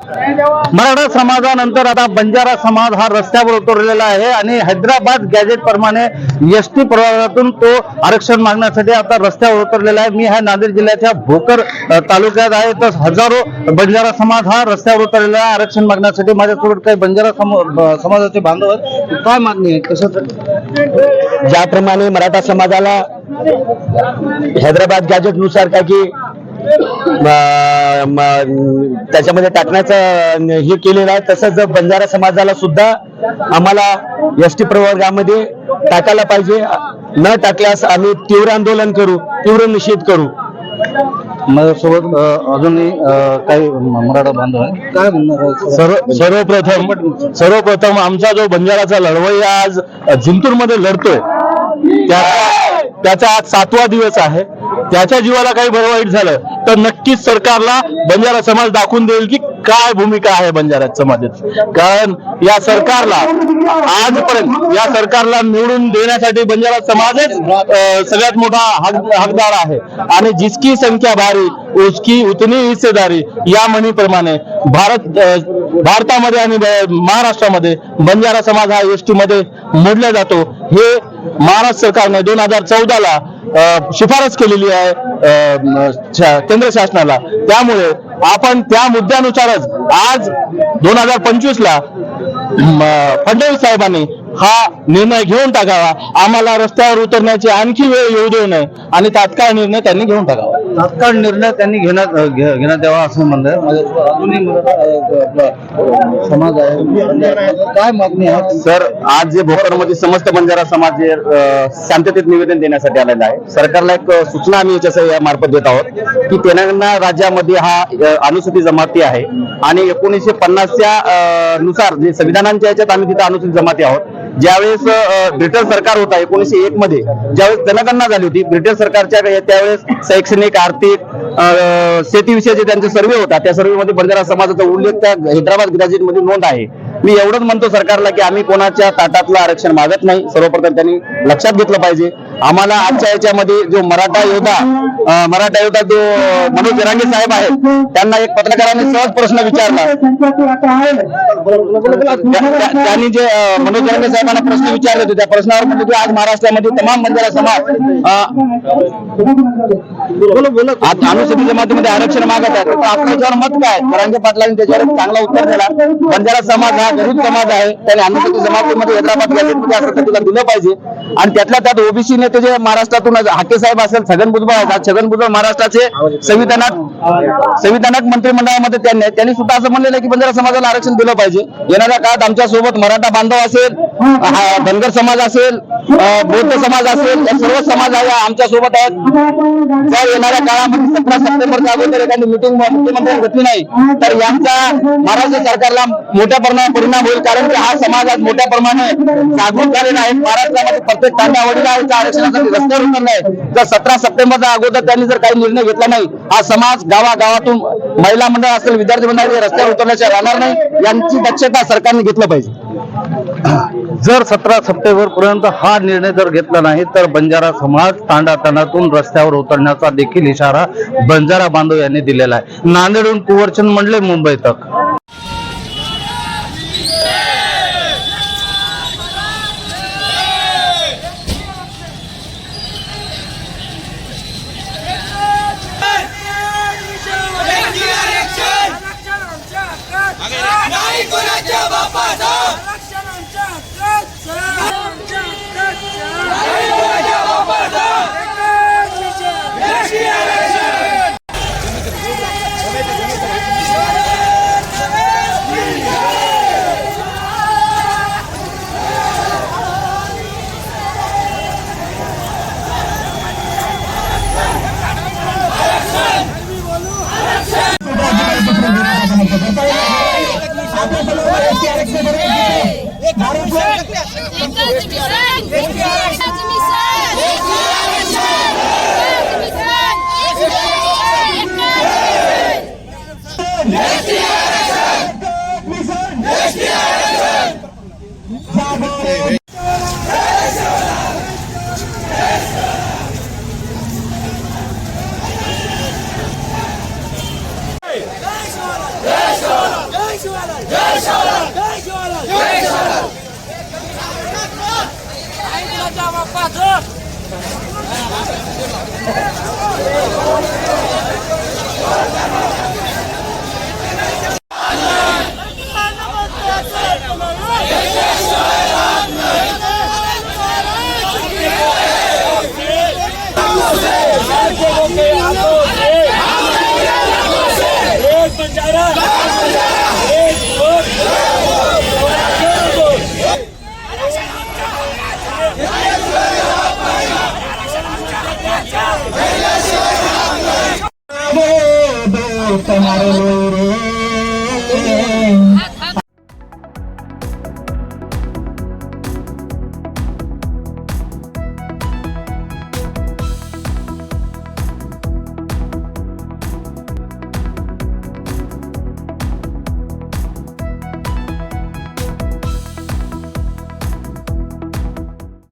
मराठा समाजानंतर आता बंजारा समाज हा रस्त्यावर उतरलेला आहे आणि हैदराबाद गॅजेट प्रमाणे एस टी प्रवासातून तो आरक्षण मागण्यासाठी आता रस्त्यावर उतरलेला आहे. मी ह्या नांदेड जिल्ह्याच्या भोकर तालुक्यात आहे. तर हजारो बंजारा समाज हा रस्त्यावर उतरलेला आहे. आरक्षण मागण्यासाठी माझ्यासोबत काही बंजारा समाजाचे बांधव आहेत. काय मागणी आहे? कशासाठी ज्याप्रमाणे मराठा समाजाला हैदराबाद गॅजेटनुसार काय की त्याच्यामध्ये टाकण्याचं हे केलेलं आहे. तसंच बंजारा समाजाला सुद्धा आम्हाला एस टी प्रवर्गामध्ये टाकायला पाहिजे. न टाकल्यास आम्ही तीव्र आंदोलन करू तीव्र निषेध करू. माझ्यासोबत अजूनही काही मराठा बांधव आहे काय म्हणणार सर्वप्रथम सर्वप्रथम आमचा जो बंजाराचा लढवय्या आज जिंतूरमध्ये लढतोय त्या- त्याचा आज सातवा दिवस आहे. त्याच्या जीवाला काही बरं वाईट झालं. तर नक्कीच सरकारला बंजारा समाज दाखवून देईल की काय भूमिका आहे बंजारा समाजात. कारण या सरकारला आजपर्यंत या सरकारला निवडून देण्यासाठी बंजारा समाजच सगळ्यात मोठा हकदार आहे. आणि जिसकी संख्या भारी उसकी उतनी हिस्सेदारी या म्हणीप्रमाणे भारत भारतामध्ये आणि महाराष्ट्रामध्ये बंजारा समाज हा एसमध्ये मोडला जातो. हे महाराष्ट्र सरकारने दोन हजार चौदाला शिफारस केलेली आहे अं, शा- केंद्र शासनाला. त्यामुळे आपण त्या मुद्द्यानुसारच आज दोन हजार पंचवीस ला फडणवीस साहेबांनी हा निर्णय घेऊन टाकावा. आम्हाला रस्त्यावर उतरण्याची आणखी वेळ येऊ देऊ नये आणि तात्काळ निर्णय त्यांनी घेऊन टाकावा. तात्काळ निर्णय त्यांनी घेण्यात घेण्यात यावा असं म्हणलं आहे. अजूनही समाज आहे. काय मागणी आहे? सर आज जे भोकरमध्ये समस्त बंजारा समाज जे शांततेत निवेदन देण्यासाठी आलेलं आहे सरकारला एक सूचना आम्ही याच्या या मार्फत देत आहोत की तेलंगणा राज्यामध्ये हा अनुसूचित जमाती आहे आणि एकोणीसशे पन्नासच्या नुसार जे संविधानांच्या याच्यात आम्ही तिथे अनुसूचित जमाती आहोत. ज्यावेळेस ब्रिटन ब्रिटिश सरकार होता एकोणीसशे एक मध्ये ज्यावेळेस जनगणना झाली होती ब्रिटिश सरकारच्या त्यावेळेस शैक्षणिक आर्थिक अ, शेतीविषयीचे त्यांचे सर्वे होता त्या सर्वेमध्ये बंजारा समाजाचा उल्लेख त्या हैदराबाद ग्रॅज्युएटमध्ये नोंद आहे. मी एवढंच म्हणतो सरकारला की आम्ही कोणाच्या ताटातलं आरक्षण मागत नाही. सर्वप्रथम त्यांनी लक्षात घेतलं पाहिजे. आम्हाला आजच्या याच्यामध्ये जो मराठा योद्धा मराठा योद्धा जो मनोज इराणी साहेब आहेत त्यांना एक पत्रकाराने सहज प्रश्न विचारला. त्यांनी जे मनोज जरांगे साहेबांना प्रश्न विचारले होते त्या प्रश्नावर म्हणजे की आज महाराष्ट्रामध्ये तमाम बंजारा समाज अ, अनुसूचित जमातीमध्ये आरक्षण मागत आहे तर आपलं याच्यावर मत काय? जरांगे पाटलांनी त्याच्यावर चांगला उत्तर दिला. बंजारा समाज हा गरीब समाज आहे त्याने अनुसूचित जमातीमध्ये हैदराबाद गॅजेटमध्ये असं तर तिला दिलं पाहिजे. आणि त्यातल्या त्यात ओबीसी नेते जे महाराष्ट्रातून हाके साहेब असेल छगन भुजबळ असतात छगन भुजबळ महाराष्ट्राचे संविधानात संविधानक मंत्रिमंडळामध्ये त्यांनी त्यांनी सुद्धा असं म्हणलेलं आहे की बंजारा समाजाला आरक्षण दिलं पाहिजे. येणाऱ्या काळात आमच्यासोबत मराठा बांधव असेल धनगर समाज असेल बौद्ध समाज असेल या सर्व समाज आहे आमच्यासोबत आहेत. जर येणाऱ्या काळामध्ये सतरा सप्टेंबरच्या अगोदर एखादी मिटिंग मुख्यमंत्र्यांनी घेतली नाही तर यांचा महाराष्ट्र सरकारला मोठ्या प्रमाणात परिणाम होईल कारण की हा समाज आज मोठ्या प्रमाणात जागृत झालेला आहे. महाराष्ट्रामध्ये प्रत्येक तांडावडीला याच्या आरक्षणासाठी रस्त्यावर उतरला आहे जर सतरा सप्टेंबरच्या अगोदर त्यांनी जर काही निर्णय घेतला नाही हा समाज गावागावातून महिला मंडळ असेल विद्यार्थी मंडळ रस्त्यावर उतरल्याशिवाय राहणार नाही यांची दक्षता सरकारने घेतलं पाहिजे. जर सतरा सप्टेंबर पर्यंत हा निर्णय जर घेतला नाही तर बंजारा समाज तांडातांडातून रस्त्यावर उतरण्याचा देखील इशारा बंजारा बांधव यांनी दिलेला आहे. नांदेडहून कुवरचंद मंडले मुंबई तक. ভারতবর্ষ পাঁচ तुम्हारे